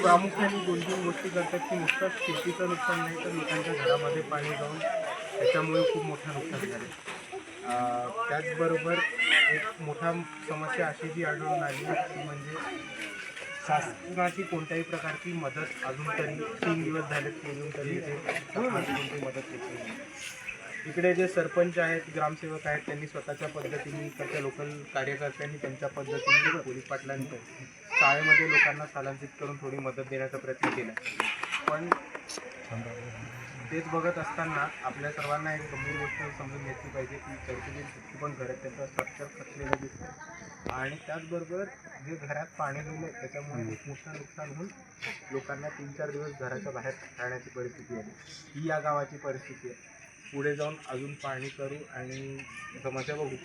प्रामुख्याने कोणतीही गोष्टी करतात की नुसतं शेतीचं नुकसान नाही तर लोकांच्या घरामध्ये पाणी जाऊन त्याच्यामुळे खूप मोठं नुकसान झालं. त्याचबरोबर एक मोठा समस्या अशी जी आढळून आली ती म्हणजे शासनाची कोणत्याही प्रकारची मदत अजून तरी तीन दिवस झालेत अजून तरी ते कोणती मदत घेतली इकडे जे सरपंच आहेत ग्रामसेवक आहेत त्यांनी स्वतःच्या पद्धतीने त्यांच्या लोकल कार्यकर्त्यांनी त्यांच्या पद्धतीने पोलीस पाटलांनी शाळेमध्ये लोकांना स्थलांतरित करून थोडी मदत देण्याचा प्रयत्न केला. पण तेच बघत असताना आपल्या सर्वांना एक गंभीर गोष्ट समजून घेतली पाहिजे की चौथी जितकी पण घर आहेत त्याचं स्ट्रक्चर खचलेलं दिसतं आणि त्याचबरोबर जे घरात पाणी गेलं त्याच्यामुळे एक मोठं नुकसान होऊन लोकांना तीन चार दिवस घराच्या बाहेर राहण्याची परिस्थिती आली. ही या गावाची परिस्थिती आहे. पुढे जाऊन अजून पाणी करू आणि समस्या बघू.